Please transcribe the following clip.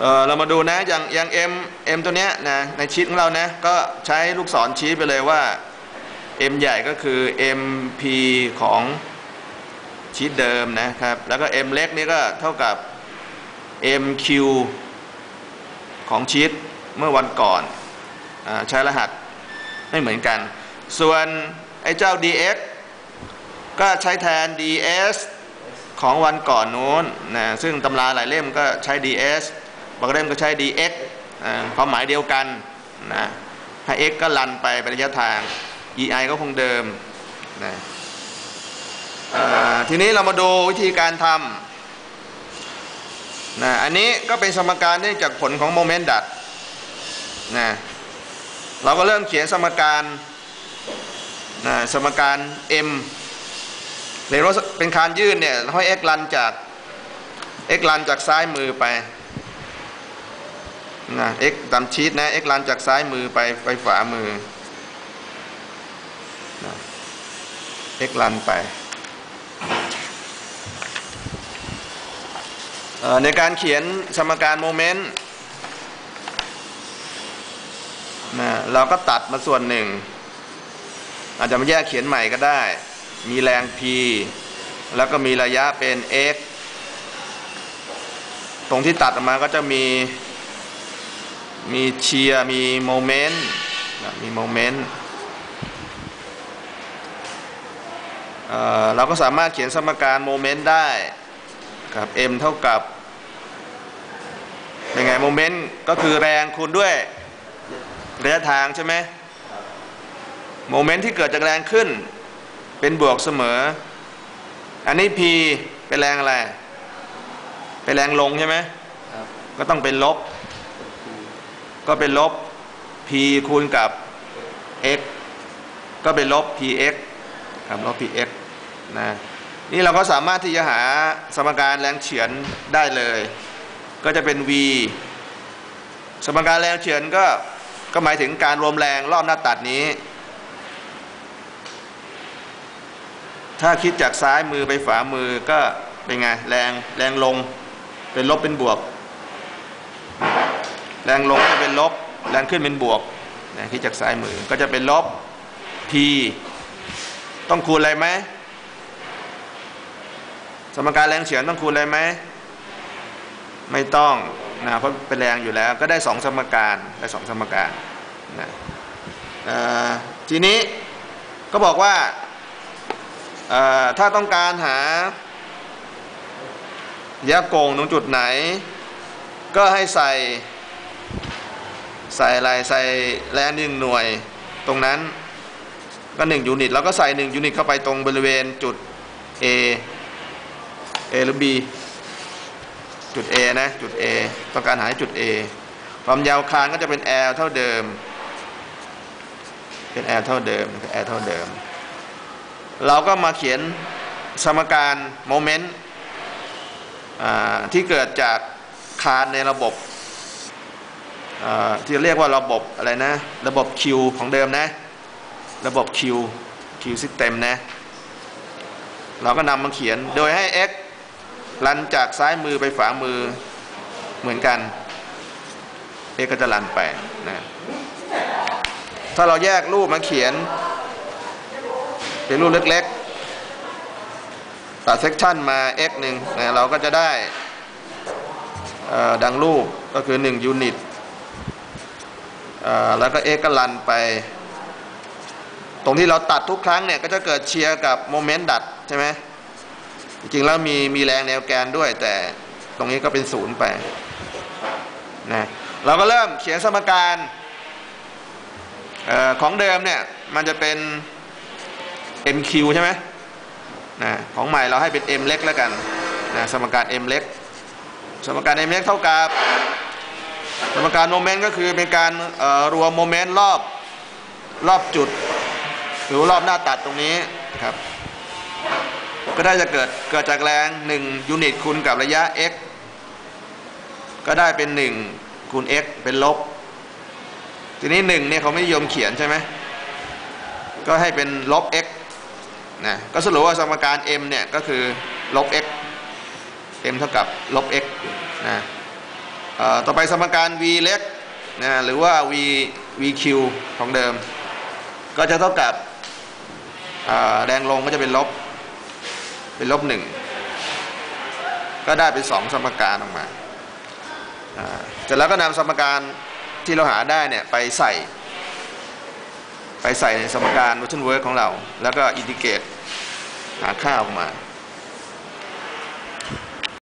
เเรามาดูนะอย่างอย่าง m m ตัวเนี้ยนะในชีตของเรานะก็ใช้ลูกศรชี้ไปเลยว่า m ใหญ่ก็คือ mp ของชีตเดิมนะครับ แล้วก็ m เล็กนี่ก็เท่ากับ mq ของชีตเมื่อวันก่อนอใช้รหัสไม่เหมือนกัน ส่วนไอ้เจ้า dx ก็ใช้แทน ds ของวันก่อนนู้นนะซึ่งตำราหลายเล่มก็ใช้ ds บางเล่มก็ใช้ dx ความหมายเดียวกันนะให้ x ก็ลันไปเป็นระยะทาง ei ก็คงเดิมนะทีนี้เรามาดูวิธีการทำนะอันนี้ก็เป็นสมการเนื่องจากผลของโมเมนต์ดัดนะเราก็เริ่มเขียนสมการนะสมการ m เรียนว่าเป็นคานยื่นเนี่ยให้ x ลันจาก x ลันจากซ้ายมือไป นะ x ตามชีตนะ x ลันจากซ้ายมือไปไปฝามือนะ x ลันไปในการเขียนสมการโมเมนต์นะเราก็ตัดมาส่วนหนึ่ง อาจจะมาแยกเขียนใหม่ก็ได้ มีแรง p แล้วก็มีระยะเป็น x ตรงที่ตัดออกมาก็จะมี มีเชียร์มีโมเมนต์นะมีโมเมนต์เอ่อเราก็สามารถเขียนสมการโมเมนต์ได้กับ m เท่ากับเป็นไงโมเมนต์ก็คือแรงคูณด้วยระยะทางใช่ไหมโมเมนต์ที่เกิดจากแรงขึ้น เป็นบวกเสมอ อันนี้ p เป็นแรงอะไร เป็นแรงลงใช่ไหมครับก็ต้องเป็นลบ ก็เป็นลบ p คูณกับ x ก็เป็นลบ px ครับลบ px นะนี่เราก็สามารถที่จะหาสมการแรงเฉือนได้เลย ก็จะเป็น v สมการแรงเฉือนก็ก็หมายถึงการรวมแรงรอบหน้าตัดนี้ ถ้าคิดจากซ้ายมือไปฝ่ามือก็เป็นไงแรงแรงลงเป็นลบเป็นบวก แรงลงก็เป็นลบ แรงขึ้นเป็นบวกนะคิดจากซ้ายมือก็จะเป็นลบ p ต้องคูณอะไรไหมสมการแรงเฉือนต้องคูณอะไรไหมไม่ต้องนะเพราะเป็นแรงอยู่แล้วก็ได้สองสมการได้สองสมการนะทีนี้ก็บอกว่าถ้าต้องการหาแยกโกงตรงจุดไหน ก็ให้ใส่ ใส่อะไรใส่แรงหนึ่งหน่วยตรงนั้นก็หนึ่งยูนิตแล้วก็ใส่หนึ่งยูนิตเข้าไปตรงบริเวณจุด A A หรือ B จุด A นะจุด A ต้องการหาจุด A ความยาวคานก็จะเป็น L เท่าเดิม เป็น L เท่าเดิมเป็น L เท่าเดิม เราก็มาเขียนสมการโมเมนต์ที่เกิดจากคานในระบบ ที่เรียกว่าระบบอะไรนะ ระบบ Q ของเดิมนะ ระบบ Q Q system นะ เราก็นำมาเขียนโดยให้ x ลันจากซ้ายมือไปฝามือเหมือนกัน x ก็จะลันไปนะถ้าเราแยกรูปมาเขียน เป็นรูปเล็กๆตัดเซกชันมา x หนึ่งนะเราก็จะได้ดังรูปก็คือ 1 ยูนิต แล้วก็ x ก็ลันไป ตรงที่เราตัดทุกครั้งเนี่ยก็จะเกิดเชียร์กับโมเมนต์ดัดใช่ไหมจริงๆแล้วมีมีแรงแนวแกนด้วย แต่ตรงนี้ก็เป็นศูนย์ไปนะเราก็เริ่มเขียนสมการออของเดิมเนี่ยมันจะเป็น mq ใช่ไหมนะของใหม่เราให้เป็น m เล็กแล้วกันนะสมการ m เล็ก สมการ m เล็กเท่ากับ สมการโมเมนต์ก็คือเป็นการรวมโมเมนต์รอบรอบจุด หรือรอบหน้าตัดตรงนี้ครับ ก็ได้จะเกิดเกิดจากแรง 1 ยูนิตคูณกับระยะ x ก็ได้เป็น 1 คูณ x เป็นลบ ทีนี้ 1 เนี่ยเขาไม่นิยมเขียนใช่ไหมก็ให้เป็นลบ x นะก็สรุปว่าสมการ m เนี่ยก็คือลบ x m เท่ากับลบ x นะ ต่อไปสมการ v เล็กนะหรือว่า v vq ของเดิม ก็จะเท่ากับแรงลงก็จะเป็นลบ เป็นลบหนึ่งก็ได้เป็นสองสมการออกมาอ่าเสร็จแล้วก็นำสมการที่เราหาได้เนี่ยไปใส่ ไปใส่ในสมการ motion work ของเรา แล้วก็อินทิเกรตหาค่าออกมา